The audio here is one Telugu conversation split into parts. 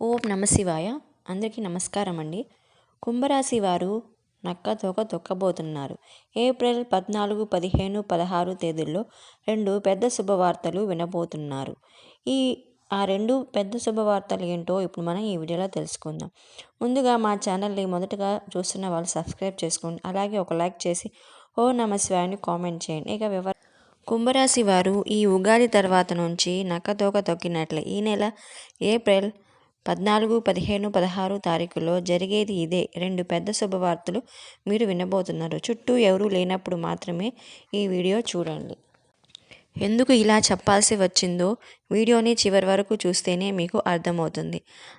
ఓం నమ శివాయ. అందరికీ నమస్కారం అండి. కుంభరాశి వారు నక్క తోక తొక్కబోతున్నారు. ఏప్రిల్ పద్నాలుగు పదిహేను పదహారు తేదీల్లో రెండు పెద్ద శుభవార్తలు వినబోతున్నారు. ఈ ఆ రెండు పెద్ద శుభవార్తలు ఏంటో ఇప్పుడు మనం ఈ వీడియోలో తెలుసుకుందాం. ముందుగా మా ఛానల్ని మొదటగా చూస్తున్న వాళ్ళు సబ్స్క్రైబ్ చేసుకోండి. అలాగే ఒక లైక్ చేసి ఓ నమ శివాయని కామెంట్ చేయండి. ఇక వివర కుంభరాశి వారు ఈ ఉగాది తర్వాత నుంచి నక్కతోక తొక్కినట్లే. ఈ నెల ఏప్రిల్ పద్నాలుగు పదిహేను పదహారు తారీఖులో జరిగేది ఇదే. రెండు పెద్ద శుభవార్తలు మీరు వినబోతున్నారు. చుట్టూ ఎవరూ లేనప్పుడు మాత్రమే ఈ వీడియో చూడండి. ఎందుకు ఇలా చెప్పాల్సి వచ్చిందో వీడియోని చివరి వరకు చూస్తేనే మీకు అర్థమవుతుంది.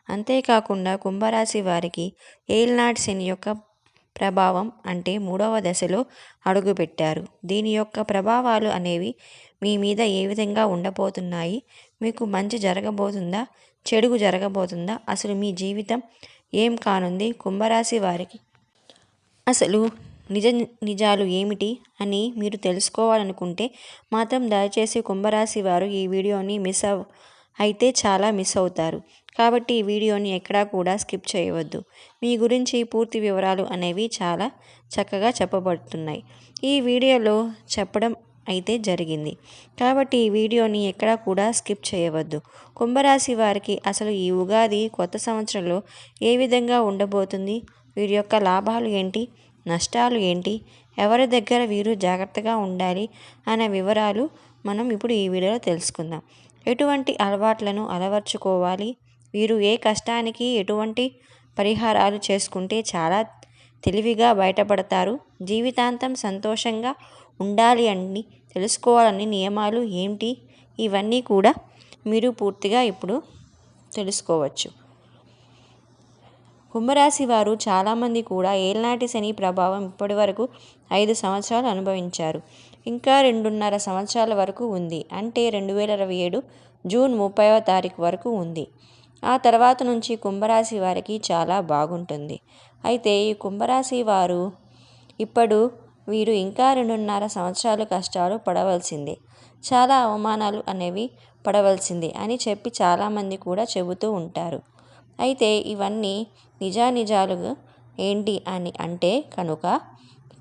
అంతేకాకుండా కుంభరాశి వారికి ఏల్నాడ్ శని యొక్క ప్రభావం అంటే మూడవ దశలో అడుగుపెట్టారు. దీని యొక్క ప్రభావాలు అనేవి మీ మీద ఏ విధంగా ఉండబోతున్నాయి? మీకు మంచి జరగబోతుందా? చెడుగు జరగబోతుందా? అసలు మీ జీవితం ఏం కానుంది కుంభరాశి వారికి? అసలు నిజ నిజాలు ఏమిటి అని మీరు తెలుసుకోవాలనుకుంటే మాత్రం దయచేసి కుంభరాశి వారు ఈ వీడియోని మిస్ అవ్ అయితే చాలా మిస్ అవుతారు. కాబట్టి ఈ వీడియోని ఎక్కడా కూడా స్కిప్ చేయవద్దు. మీ గురించి పూర్తి వివరాలు అనేవి చాలా చక్కగా చెప్పబడుతున్నాయి. ఈ వీడియోలో చెప్పడం అయితే జరిగింది. కాబట్టి ఈ వీడియోని ఎక్కడా కూడా స్కిప్ చేయవద్దు. కుంభరాశి వారికి అసలు ఈ ఉగాది కొత్త సంవత్సరంలో ఏ విధంగా ఉండబోతుంది? వీరి యొక్క లాభాలు ఏంటి? నష్టాలు ఏంటి? ఎవరి దగ్గర వీరు జాగ్రత్తగా ఉండాలి? అనే వివరాలు మనం ఇప్పుడు ఈ వీడియోలో తెలుసుకుందాం. ఎటువంటి అలవాట్లను అలవర్చుకోవాలి? వీరు ఏ కష్టానికి ఎటువంటి పరిహారాలు చేసుకుంటే చాలా తెలివిగా బయటపడతారు? జీవితాంతం సంతోషంగా ఉండాలి అని తెలుసుకోవాలని నియమాలు ఏంటి? ఇవన్నీ కూడా మీరు పూర్తిగా ఇప్పుడు తెలుసుకోవచ్చు. కుంభరాశి వారు చాలామంది కూడా ఏళ్నాటి శని ప్రభావం ఇప్పటి వరకు ఐదు సంవత్సరాలు అనుభవించారు. ఇంకా రెండున్నర సంవత్సరాల వరకు ఉంది. అంటే రెండు వేల ఇరవై ఏడు జూన్ ముప్పైవ తారీఖు వరకు ఉంది. ఆ తర్వాత నుంచి కుంభరాశి వారికి చాలా బాగుంటుంది. అయితే ఈ కుంభరాశి వారు ఇప్పుడు వీరు ఇంకా రెండున్నర సంవత్సరాలు కష్టాలు పడవలసిందే. చాలా అవమానాలు అనేవి పడవలసిందే అని చెప్పి చాలామంది కూడా చెబుతూ ఉంటారు. అయితే ఇవన్నీ నిజానిజాలు ఏంటి అని అంటే కనుక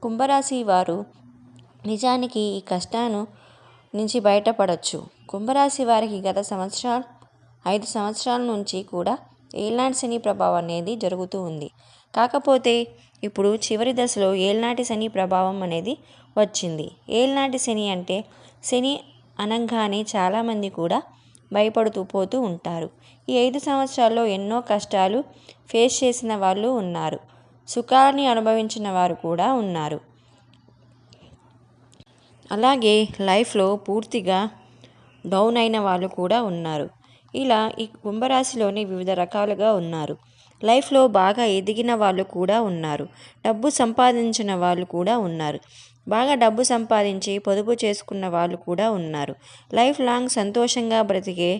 కుంభరాశి వారు నిజానికి ఈ కష్టాను నుంచి బయటపడవచ్చు కుంభరాశి వారికి గత సంవత్సరాలు ఐదు సంవత్సరాల నుంచి కూడా ఏల్నాటి శని ప్రభావం అనేది జరుగుతూ ఉంది. కాకపోతే ఇప్పుడు చివరి దశలో ఏళ్నాటి శని ప్రభావం అనేది వచ్చింది. ఏళ్నాటి శని అంటే శని అనగానే చాలామంది కూడా భయపడుతూ పోతూ ఉంటారు. ఈ ఐదు సంవత్సరాల్లో ఎన్నో కష్టాలు ఫేస్ చేసిన వాళ్ళు ఉన్నారు. సుఖాన్ని అనుభవించిన వారు కూడా ఉన్నారు. అలాగే లైఫ్లో పూర్తిగా డౌన్ అయిన వాళ్ళు కూడా ఉన్నారు. ఇలా ఈ కుంభరాశిలోని వివిధ రకాలుగా ఉన్నారు. లైఫ్లో బాగా ఎదిగిన వాళ్ళు కూడా ఉన్నారు. డబ్బు సంపాదించిన వాళ్ళు కూడా ఉన్నారు. బాగా డబ్బు సంపాదించి పొదుపు చేసుకున్న వాళ్ళు కూడా ఉన్నారు. లైఫ్ లాంగ్ సంతోషంగా బ్రతికే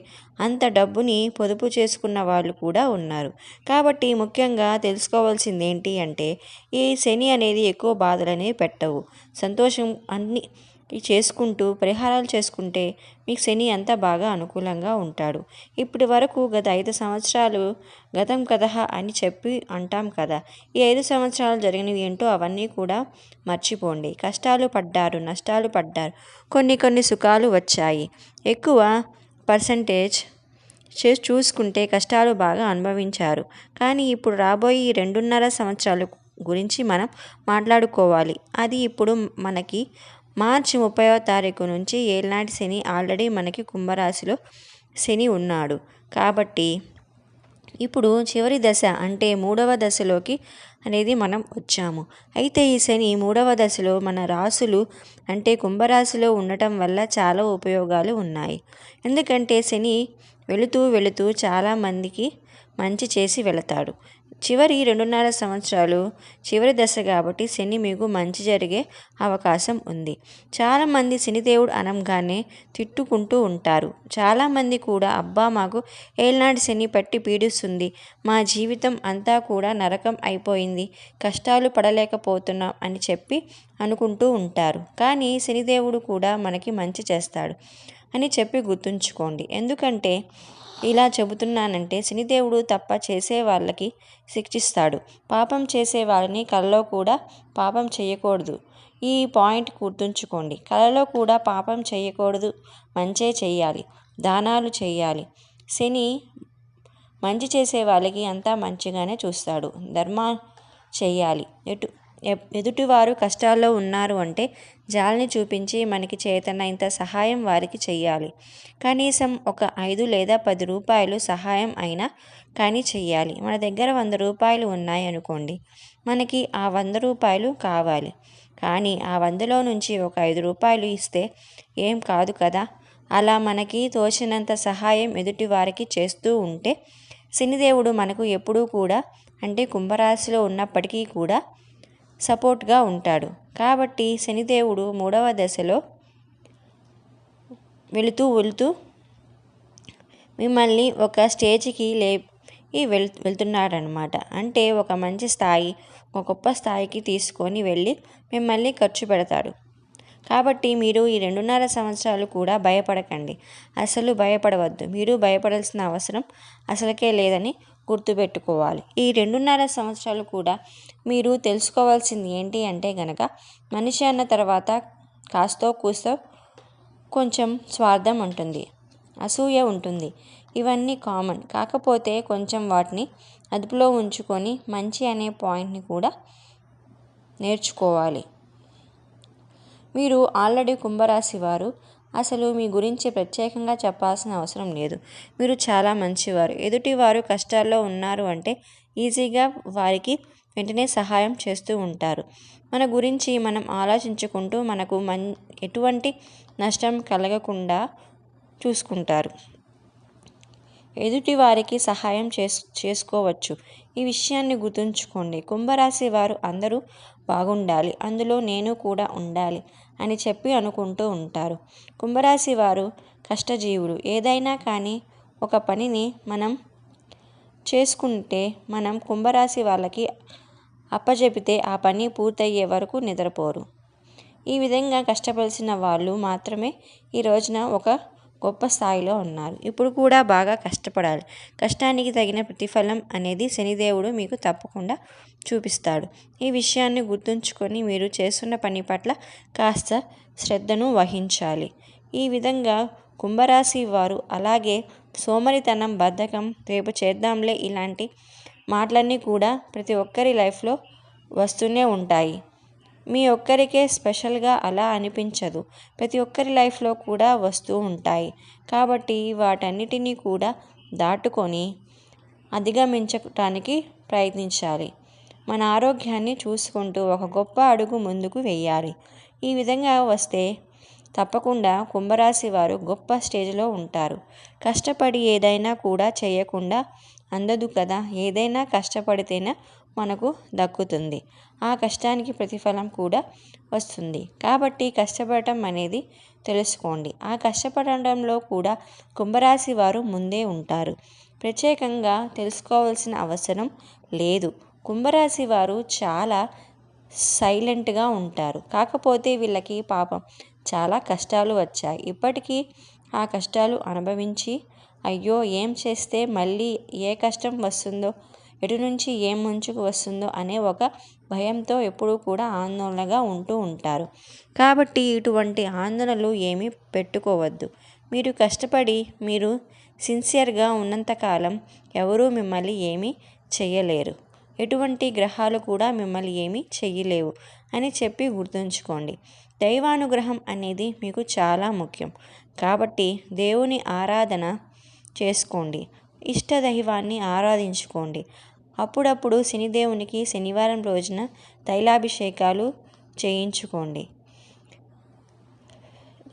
అంత డబ్బుని పొదుపు చేసుకున్న వాళ్ళు కూడా ఉన్నారు. కాబట్టి ముఖ్యంగా తెలుసుకోవాల్సింది ఏంటి అంటే ఈ శని అనేది ఎక్కువ బాధలనే పెట్టవు. సంతోషం అన్ని చేసుకుంటూ పరిహారాలు చేసుకుంటే మీకు శని అంతా బాగా అనుకూలంగా ఉంటాడు. ఇప్పటి వరకు గత ఐదు సంవత్సరాలు గతం కథ అని చెప్పి అంటాం కదా. ఈ ఐదు సంవత్సరాలు జరిగినవి ఏంటో అవన్నీ కూడా మర్చిపోండి. కష్టాలు పడ్డారు నష్టాలు పడ్డారు. కొన్ని కొన్ని సుఖాలు వచ్చాయి. ఎక్కువ పర్సంటేజ్ చేసి చూసుకుంటే కష్టాలు బాగా అనుభవించారు. కానీ ఇప్పుడు రాబోయే రెండున్నర సంవత్సరాలు గురించి మనం మాట్లాడుకోవాలి. అది ఇప్పుడు మనకి మార్చి ముప్పైవ తారీఖు నుంచి ఏళ్ళనాటి శని ఆల్రెడీ మనకి కుంభరాశిలో శని ఉన్నాడు. కాబట్టి ఇప్పుడు చివరి దశ అంటే మూడవ దశలోకి అనేది మనం వచ్చాము. అయితే ఈ శని మూడవ దశలో మన రాసులు అంటే కుంభరాశిలో ఉండటం వల్ల చాలా ఉపయోగాలు ఉన్నాయి. ఎందుకంటే శని వెళుతూ వెళుతూ చాలామందికి మంచి చేసి వెళతాడు. చివరి రెండున్నర సంవత్సరాలు చివరి దశ కాబట్టి శని మీకు మంచి జరిగే అవకాశం ఉంది. చాలామంది శనిదేవుడు అనంగానే తిట్టుకుంటూ ఉంటారు. చాలామంది కూడా అబ్బా మాకు ఏళ్ళనాటి శని పట్టి పీడిస్తుంది. మా జీవితం అంతా కూడా నరకం అయిపోయింది. కష్టాలు పడలేకపోతున్నాం అని చెప్పి అనుకుంటూ ఉంటారు. కానీ శనిదేవుడు కూడా మనకి మంచి చేస్తాడు అని చెప్పి గుర్తుంచుకోండి. ఎందుకంటే ఇలా చెబుతున్నానంటే శనిదేవుడు తప్ప చేసే వాళ్ళకి శిక్షిస్తాడు. పాపం చేసే వాళ్ళని కలలో కూడా పాపం చేయకూడదు. ఈ పాయింట్ గుర్తుంచుకోండి. కలలో కూడా పాపం చేయకూడదు. మంచే చేయాలి. దానాలు చేయాలి. శని మంచి చేసే వాళ్ళకి అంతా మంచిగానే చూస్తాడు. ధర్మ చేయాలి. ఎటు ఎదుటివారు కష్టాల్లో ఉన్నారు అంటే జాలిని చూపించి మనకి చేతనైనంత సహాయం వారికి చెయ్యాలి. కనీసం ఒక ఐదు లేదా పది రూపాయలు సహాయం అయినా కానీ చెయ్యాలి. మన దగ్గర వంద రూపాయలు ఉన్నాయి అనుకోండి మనకి ఆ వంద రూపాయలు కావాలి. కానీ ఆ వందలో నుంచి ఒక ఐదు రూపాయలు ఇస్తే ఏం కాదు కదా? అలా మనకి తోచినంత సహాయం ఎదుటి వారికి చేస్తూ ఉంటే శనిదేవుడు మనకు ఎప్పుడూ కూడా అంటే కుంభరాశిలో ఉన్నప్పటికీ కూడా సపోర్ట్గా ఉంటాడు. కాబట్టి శనిదేవుడు మూడవ దశలో వెళుతూ వెళుతూ మిమ్మల్ని ఒక స్టేజ్కి లే వెళ్ వెళ్తున్నాడనమాట అంటే ఒక మంచి స్థాయి ఒక గొప్ప స్థాయికి తీసుకొని వెళ్ళి మిమ్మల్ని ఖర్చు పెడతాడు. కాబట్టి మీరు ఈ రెండున్నర సంవత్సరాలు కూడా భయపడకండి. అసలు భయపడవద్దు. మీరు భయపడాల్సిన అవసరం అసలుకే లేదని గుర్తుపెట్టుకోవాలి. ఈ రెండున్నర సంవత్సరాలు కూడా మీరు తెలుసుకోవాల్సింది ఏంటి అంటే గనక మనిషి అన్న తర్వాత కాస్తో కూస్తో కొంచెం స్వార్థం ఉంటుంది అసూయ ఉంటుంది. ఇవన్నీ కామన్. కాకపోతే కొంచెం వాటిని అదుపులో ఉంచుకొని మంచి అనే పాయింట్ని కూడా నేర్చుకోవాలి. మీరు ఆల్రెడీ కుంభరాశి వారు అసలు మీ గురించి ప్రత్యేకంగా చెప్పాల్సిన అవసరం లేదు. మీరు చాలా మంచివారు. ఎదుటివారు కష్టాల్లో ఉన్నారు అంటే ఈజీగా వారికి వెంటనే సహాయం చేస్తూ ఉంటారు. మన గురించి మనం ఆలోచించుకుంటూ మనకు మన్ ఎటువంటి నష్టం కలగకుండా చూసుకుంటారు. ఎదుటి వారికి సహాయం చేస్ చేసుకోవచ్చు. ఈ విషయాన్ని గుర్తుంచుకోండి. కుంభరాశి వారు అందరూ బాగుండాలి. అందులో నేను కూడా ఉండాలి. అని చెప్పి అనుకుంటూ ఉంటారు. కుంభరాశి వారు కష్టజీవులు. ఏదైనా కానీ ఒక పనిని మనం చేసుకుంటే మనం కుంభరాశి వాళ్ళకి అప్పజెపితే ఆ పని పూర్తయ్యే వరకు నిద్రపోరు. ఈ విధంగా కష్టపడాల్సిన వాళ్ళు మాత్రమే ఈ రోజున ఒక గొప్ప స్థాయిలో ఉన్నారు. ఇప్పుడు కూడా బాగా కష్టపడాలి. కష్టానికి తగిన ప్రతిఫలం అనేది శనిదేవుడు మీకు తప్పకుండా చూపిస్తాడు. ఈ విషయాన్ని గుర్తుంచుకొని మీరు చేస్తున్న పని పట్ల కాస్త శ్రద్ధను వహించాలి. ఈ విధంగా కుంభరాశి వారు అలాగే సోమరితనం బద్ధకం రేపు చేద్దాంలే ఇలాంటి మాటలన్నీ కూడా ప్రతి ఒక్కరి లైఫ్లో వస్తూనే ఉంటాయి. మీ ఒక్కరికే స్పెషల్గా అలా అనిపించదు. ప్రతి ఒక్కరి లైఫ్లో కూడా వస్తూ ఉంటాయి. కాబట్టి వాటన్నిటినీ కూడా దాటుకొని అధిగమించటానికి ప్రయత్నించాలి. మన ఆరోగ్యాన్ని చూసుకుంటూ ఒక గొప్ప అడుగు ముందుకు వెయ్యాలి ఈ విధంగా వస్తే తప్పకుండా కుంభరాశి వారు గొప్ప స్టేజ్లో ఉంటారు. కష్టపడి ఏదైనా కూడా చేయకుండా అందదు కదా? ఏదైనా కష్టపడితేనే మనకు దక్కుతుంది. ఆ కష్టానికి ప్రతిఫలం కూడా వస్తుంది. కాబట్టి కష్టపడటం అనేది తెలుసుకోండి. ఆ కష్టపడటంలో కూడా కుంభరాశి వారు ముందే ఉంటారు. ప్రత్యేకంగా తెలుసుకోవాల్సిన అవసరం లేదు. కుంభరాశి వారు చాలా సైలెంట్గా ఉంటారు. కాకపోతే వీళ్ళకి పాపం చాలా కష్టాలు వచ్చాయి. ఇప్పటికీ ఆ కష్టాలు అనుభవించి అయ్యో ఏం చేస్తే మళ్ళీ ఏ కష్టం వస్తుందో ఎటు నుంచి ఏం ముంచుకు వస్తుందో అనే ఒక భయంతో ఎప్పుడూ కూడా ఆందోళనగా ఉంటూ ఉంటారు. కాబట్టి ఇటువంటి ఆందోళనలు ఏమీ పెట్టుకోవద్దు. మీరు కష్టపడి మీరు సిన్సియర్గా ఉన్నంతకాలం ఎవరూ మిమ్మల్ని ఏమీ చేయలేరు. ఎటువంటి గ్రహాలు కూడా మిమ్మల్ని ఏమీ చెయ్యలేవు అని చెప్పి గుర్తుంచుకోండి. దైవానుగ్రహం అనేది మీకు చాలా ముఖ్యం. కాబట్టి దేవుని ఆరాధన చేసుకోండి. ఇష్ట దైవాన్ని ఆరాధించుకోండి. అప్పుడప్పుడు శనిదేవునికి శనివారం రోజున తైలాభిషేకాలు చేయించుకోండి.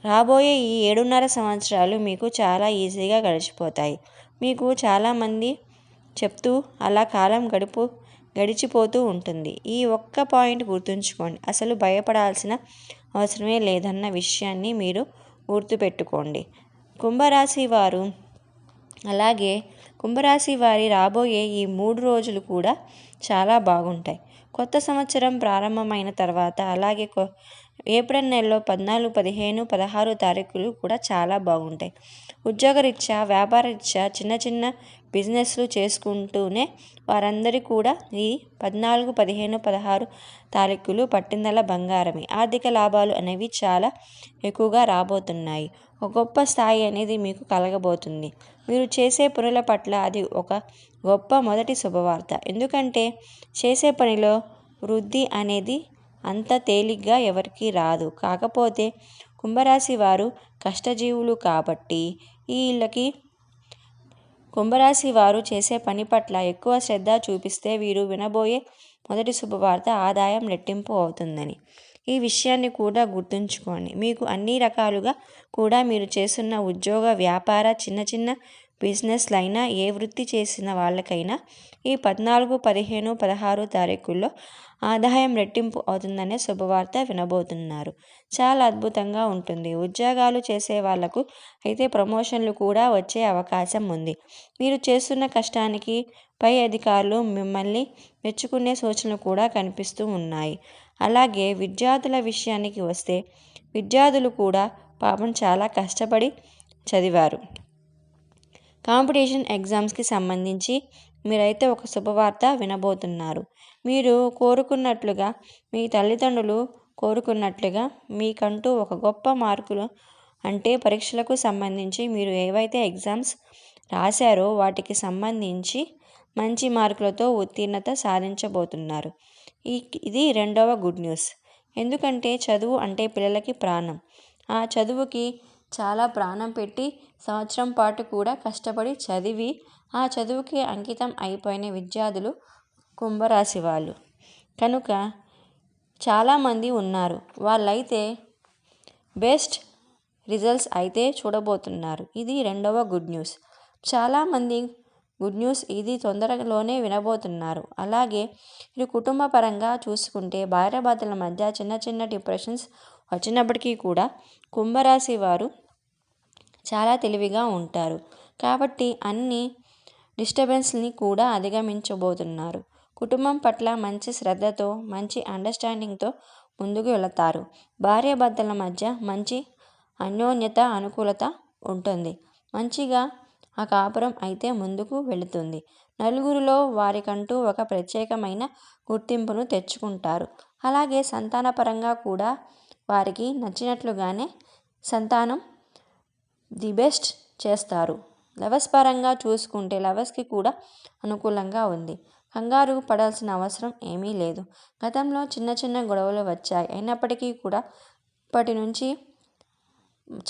రాబోయే ఈ ఏడున్నర సంవత్సరాలు మీకు చాలా ఈజీగా గడిచిపోతాయి. మీకు చాలామంది చెప్తూ అలా కాలం గడుపు గడిచిపోతూ ఉంటుంది. ఈ ఒక్క పాయింట్ గుర్తుంచుకోండి. అసలు భయపడాల్సిన అవసరమే లేదన్న విషయాన్ని మీరు గుర్తుపెట్టుకోండి. కుంభరాశి వారు అలాగే కుంభరాశి వారి రాబోయే ఈ మూడు రోజులు కూడా చాలా బాగుంటాయి. కొత్త సంవత్సరం ప్రారంభమైన తర్వాత అలాగే ఏప్రిల్ నెలలో పద్నాలుగు పదిహేను పదహారు తారీఖులు కూడా చాలా బాగుంటాయి. ఉద్యోగరీత్యా వ్యాపారరీత్యా చిన్న చిన్న బిజినెస్లు చేసుకుంటూనే వారందరి కూడా ఈ పద్నాలుగు పదిహేను పదహారు తారీఖులు పట్టిందల బంగారమే. ఆర్థిక లాభాలు అనేవి చాలా ఎక్కువగా రాబోతున్నాయి. ఒక గొప్ప స్థాయి అనేది మీకు కలగబోతుంది. మీరు చేసే పనుల పట్ల అది ఒక గొప్ప మొదటి శుభవార్త. ఎందుకంటే చేసే పనిలో వృద్ధి అనేది అంత తేలిగ్గా ఎవరికీ రాదు. కాకపోతే కుంభరాశి వారు కష్టజీవులు కాబట్టి వీళ్ళకి కుంభరాశి వారు చేసే పని పట్ల ఎక్కువ శ్రద్ధ చూపిస్తే వీరు వినబోయే మొదటి శుభవార్త ఆదాయం రెట్టింపు అవుతుందని. ఈ విషయాన్ని కూడా గుర్తుంచుకోండి. మీకు అన్ని రకాలుగా కూడా మీరు చేస్తున్న ఉద్యోగ వ్యాపార చిన్న చిన్న బిజినెస్లైనా ఏ వృత్తి చేసిన వాళ్ళకైనా ఈ పద్నాలుగు పదిహేను పదహారు తారీఖుల్లో ఆదాయం రెట్టింపు అవుతుందనే శుభవార్త వినబోతున్నారు. చాలా అద్భుతంగా ఉంటుంది. ఉద్యోగాలు చేసే వాళ్ళకు అయితే ప్రమోషన్లు కూడా వచ్చే అవకాశం ఉంది. మీరు చేస్తున్న కష్టానికి పై అధికారులు మిమ్మల్ని మెచ్చుకునే సూచనలు కూడా కనిపిస్తూ ఉన్నాయి. అలాగే విద్యార్థుల విషయానికి వస్తే విద్యార్థులు కూడా పాపం చాలా కష్టపడి చదివారు. కాంపిటీషన్ ఎగ్జామ్స్కి సంబంధించి మీరైతే ఒక శుభవార్త వినబోతున్నారు. మీరు కోరుకున్నట్లుగా మీ తల్లిదండ్రులు కోరుకున్నట్లుగా మీకంటూ ఒక గొప్ప మార్కులు అంటే పరీక్షలకు సంబంధించి మీరు ఏవైతే ఎగ్జామ్స్ రాశారో వాటికి సంబంధించి మంచి మార్కులతో ఉత్తీర్ణత సాధించబోతున్నారు. ఈ ఇది రెండవ గుడ్ న్యూస్. ఎందుకంటే చదువు అంటే పిల్లలకి ప్రాణం. ఆ చదువుకి చాలా ప్రాణం పెట్టి సంవత్సరం పాటు కూడా కష్టపడి చదివి ఆ చదువుకి అంకితం అయిపోయిన విద్యార్థులు కుంభరాశి వాళ్ళు. కనుక చాలామంది ఉన్నారు. వాళ్ళైతే బెస్ట్ రిజల్ట్స్ అయితే చూడబోతున్నారు. ఇది రెండవ గుడ్ న్యూస్. చాలామంది గుడ్ న్యూస్ ఇది తొందరలోనే వినబోతున్నారు. అలాగే ఇది కుటుంబ పరంగా చూసుకుంటే భార్యాభర్తల మధ్య చిన్న చిన్న డిప్రెషన్స్ వచ్చినప్పటికీ కూడా కుంభరాశి వారు చాలా తెలివిగా ఉంటారు. కాబట్టి అన్ని డిస్టర్బెన్స్ని కూడా అధిగమించబోతున్నారు. కుటుంబం పట్ల మంచి శ్రద్ధతో మంచి అండర్స్టాండింగ్తో ముందుకు వెళతారు. భార్యాభర్తల మధ్య మంచి అన్యోన్యత అనుకూలత ఉంటుంది. మంచిగా ఆ కాపురం అయితే ముందుకు వెళుతుంది. నలుగురిలో వారికంటూ ఒక ప్రత్యేకమైన గుర్తింపును తెచ్చుకుంటారు. అలాగే సంతానపరంగా కూడా వారికి నచ్చినట్లుగానే సంతానం ది బెస్ట్ చేస్తారు. లవస్ పరంగా చూసుకుంటే లవస్కి కూడా అనుకూలంగా ఉంది. కంగారు పడాల్సిన అవసరం ఏమీ లేదు. గతంలో చిన్న చిన్న గొడవలు వచ్చాయి. అయినప్పటికీ కూడా ఇప్పటి నుంచి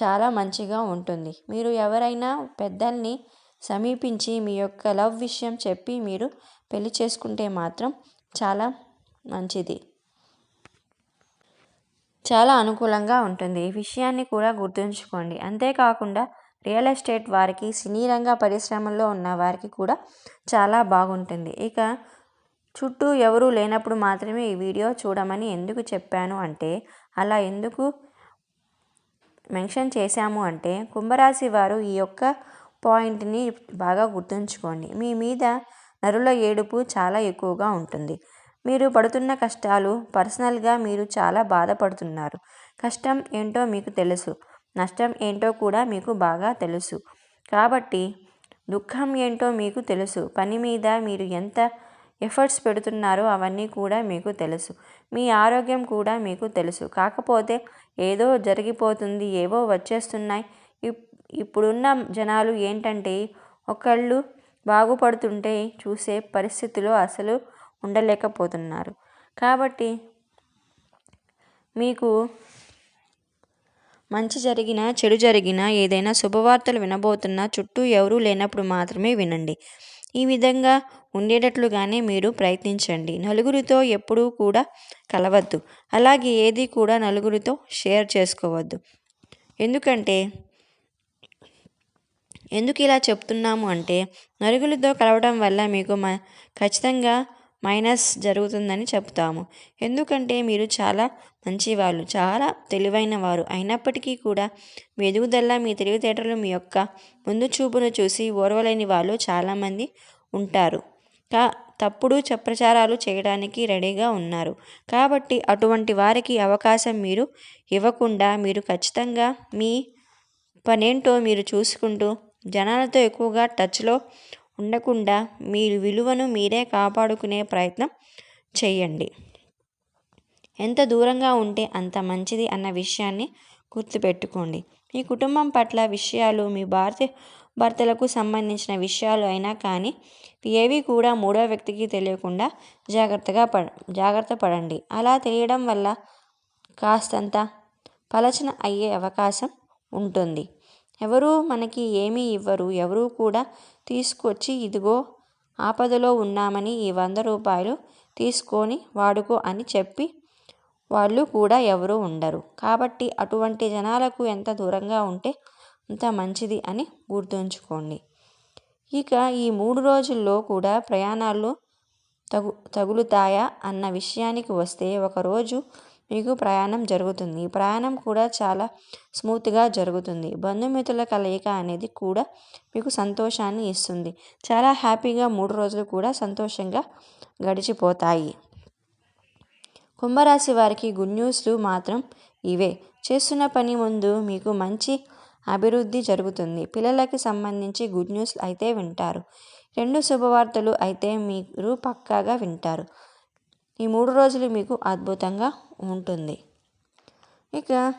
చాలా మంచిగా ఉంటుంది. మీరు ఎవరైనా పెద్దల్ని సమీపించి మీ యొక్క లవ్ విషయం చెప్పి మీరు పెళ్ళి చేసుకుంటే మాత్రం చాలా మంచిది. చాలా అనుకూలంగా ఉంటుంది. ఈ విషయాన్ని కూడా గుర్తుంచుకోండి. అంతేకాకుండా రియల్ ఎస్టేట్ వారికి సినీ రంగ పరిశ్రమల్లో ఉన్న వారికి కూడా చాలా బాగుంటుంది. ఇక చుట్టూ ఎవరూ లేనప్పుడు మాత్రమే ఈ వీడియో చూడమని ఎందుకు చెప్పాను అంటే అలా ఎందుకు మెన్షన్ చేశాము అంటే కుంభరాశి వారు ఈ యొక్క పాయింట్ని బాగా గుర్తుంచుకోండి. మీ మీద నరుల ఏడుపు చాలా ఎక్కువగా ఉంటుంది. మీరు పడుతున్న కష్టాలు పర్సనల్గా మీరు చాలా బాధపడుతున్నారు. కష్టం ఏంటో మీకు తెలుసు. నష్టం ఏంటో కూడా మీకు బాగా తెలుసు. కాబట్టి దుఃఖం ఏంటో మీకు తెలుసు. పని మీద మీరు ఎంత ఎఫర్ట్స్ పెడుతున్నారో అవన్నీ కూడా మీకు తెలుసు. మీ ఆరోగ్యం కూడా మీకు తెలుసు. కాకపోతే ఏదో జరిగిపోతుంది ఏవో వచ్చేస్తున్నాయి. ఇప్పుడున్న జనాలు ఏంటంటే ఒకళ్ళు బాగుపడుతుంటే చూసే పరిస్థితిలో అసలు ఉండలేకపోతున్నారు. కాబట్టి మీకు మంచి జరిగినా చెడు జరిగినా ఏదైనా శుభవార్తలు వినబోతున్నా చుట్టూ ఎవరూ లేనప్పుడు మాత్రమే వినండి. ఈ విధంగా ఉండేటట్లుగానే మీరు ప్రయత్నించండి. నలుగురితో ఎప్పుడూ కూడా కలవద్దు. అలాగే ఏది కూడా నలుగురితో షేర్ చేసుకోవద్దు. ఎందుకంటే ఎందుకు ఇలా చెప్తున్నాము అంటే నలుగురితో కలవడం వల్ల మీకు మ ఖచ్చితంగా మైనస్ జరుగుతుందని చెప్తాము ఎందుకంటే మీరు చాలా మంచివాళ్ళు చాలా తెలివైన వారు అయినప్పటికీ కూడా మీ ఎదుగుదల మీ తెలివితేటలు మీ యొక్క ముందు చూపును చూసి ఓర్వలేని వాళ్ళు చాలామంది ఉంటారు. కా తప్పుడు ప్రచారాలు చేయడానికి రెడీగా ఉన్నారు. కాబట్టి అటువంటి వారికి అవకాశం మీరు ఇవ్వకుండా మీరు ఖచ్చితంగా మీ పనేంటో మీరు చూసుకుంటూ జనాలతో ఎక్కువగా టచ్లో ఉండకుండా మీ విలువను మీరే కాపాడుకునే ప్రయత్నం చేయండి. ఎంత దూరంగా ఉంటే అంత మంచిది అన్న విషయాన్ని గుర్తుపెట్టుకోండి. మీ కుటుంబం పట్ల విషయాలు మీ భారత భర్తలకు సంబంధించిన విషయాలు అయినా కానీ ఏవి కూడా మూడో వ్యక్తికి తెలియకుండా జాగ్రత్తగా పడ జాగ్రత్త పడండి. అలా తెలియడం వల్ల కాస్తంత పలచన అయ్యే అవకాశం ఉంటుంది. ఎవరు మనకి ఏమీ ఇవ్వరు. ఎవరూ కూడా తీసుకొచ్చి ఇదిగో ఆపదలో ఉన్నామని ఈ వంద రూపాయలు తీసుకొని వాడుకో అని చెప్పి వాళ్ళు కూడా ఎవరు ఉండరు. కాబట్టి అటువంటి జనాలకు ఎంత దూరంగా ఉంటే అంత మంచిది అని గుర్తుంచుకోండి. ఇక ఈ మూడు రోజుల్లో కూడా ప్రయాణాలు తగు తగులుతాయా అన్న విషయానికి వస్తే ఒకరోజు మీకు ప్రయాణం జరుగుతుంది. ప్రయాణం కూడా చాలా స్మూత్గా జరుగుతుంది. బంధుమిత్రుల కలయిక అనేది కూడా మీకు సంతోషాన్ని ఇస్తుంది. చాలా హ్యాపీగా మూడు రోజులు కూడా సంతోషంగా గడిచిపోతాయి. కుంభరాశి వారికి గుడ్ న్యూస్లు మాత్రం ఇవే. చేస్తున్న పని ముందు మీకు మంచి అభివృద్ధి జరుగుతుంది. పిల్లలకి సంబంధించి గుడ్ న్యూస్ అయితే వింటారు. రెండు శుభవార్తలు అయితే మీరు పక్కాగా వింటారు. ఈ మూడు రోజులు మీకు అద్భుతంగా ఉంటుంది. ఇక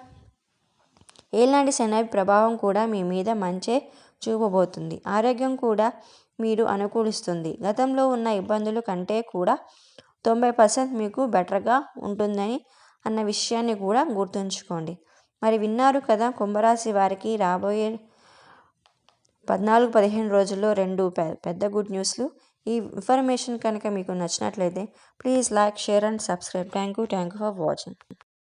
ఏలాంటి శని ప్రభావం కూడా మీ మీద మంచే చూపబోతుంది. ఆరోగ్యం కూడా మీరు అనుకూలిస్తుంది. గతంలో ఉన్న ఇబ్బందులు కంటే కూడా తొంభై పర్సెంట్ మీకు బెటర్గా ఉంటుందని అన్న విషయాన్ని కూడా గుర్తుంచుకోండి. మరి విన్నారు కదా కుంభరాశి వారికి రాబోయే పద్నాలుగు పదిహేను రోజుల్లో రెండు పెద్ద గుడ్ న్యూస్లు ఈ ఇన్ఫర్మేషన్ కనుక మీకు నచ్చినట్లయితే please like share and subscribe thank you thank you for watching